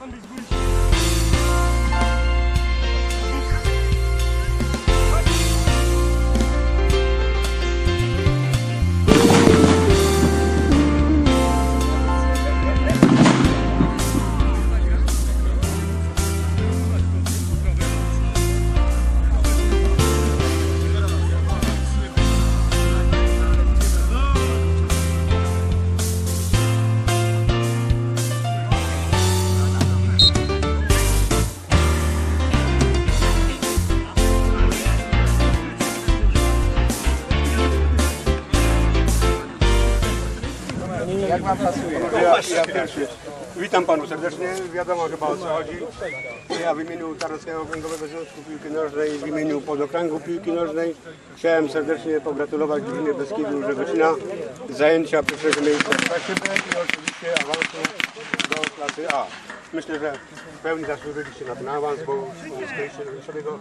machen dich ruhig. Jak wam pasuje? Ja, ja pierwszy. Witam panu serdecznie. Wiadomo chyba o co chodzi. Ja w imieniu Tarnowskiego Okręgowego Związku Piłki Nożnej, w imieniu Podokręgu Piłki Nożnej chciałem serdecznie pogratulować drużynie Beskidu Żegocina zajęcia pierwszego miejsca w i oczywiście awansu klasy A. Myślę, że w pełni zasłużyliście na ten awans, bo uzyskaliście sobie go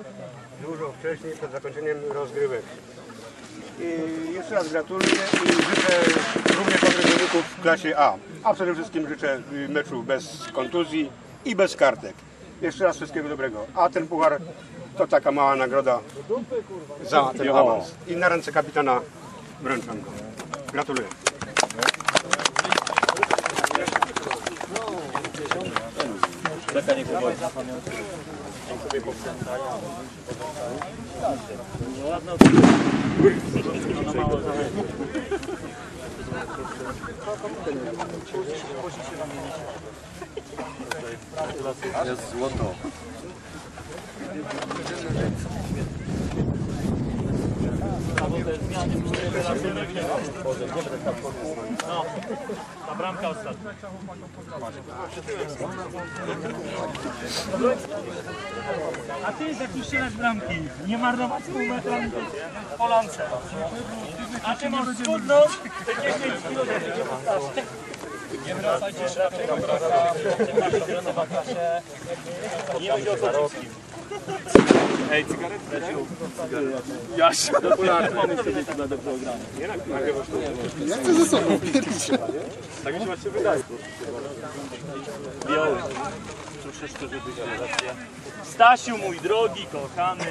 dużo wcześniej, przed zakończeniem rozgrywek. I jeszcze raz gratuluję i życzę również dobrych wyników w klasie A. A przede wszystkim życzę y, meczu bez kontuzji i bez kartek. Jeszcze raz wszystkiego dobrego. A ten puchar to taka mała nagroda za ten awans. I na ręce kapitana wręczam go. Gratuluję. Taka nie była zapamiętana. Ładna Ona mało zależy. Jest złoto. Ta bramka ostatnia. A ty taki strzelasz bramki. Nie marnować pół metra w polance. A ty masz schudnąć, to 10 kilo będzie wystarczy. Nie wracajcie raczej do Nie będzie o co Ej, cygaretki Jaś. Popularny pomysł sobie chyba do programu. Ja chcę ze sobą pierdzić. Tak mi się właśnie wydaje. Biały. Troszeczkę, żeby się. Stasiu, mój drogi, kochany.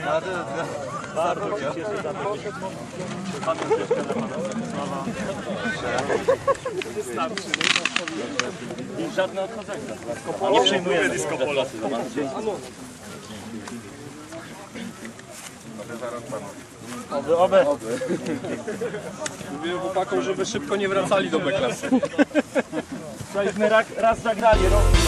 Bardzo się cieszę za to. Panu troszkę dla pana Stanisława. Wystarczy. I żadne odchodzenie. Nie przejmujemy dysko pola. Oby, oby. Mówiłem chłopakom, żeby szybko nie wracali do B-klasy. Cośmy raz zagrali, rok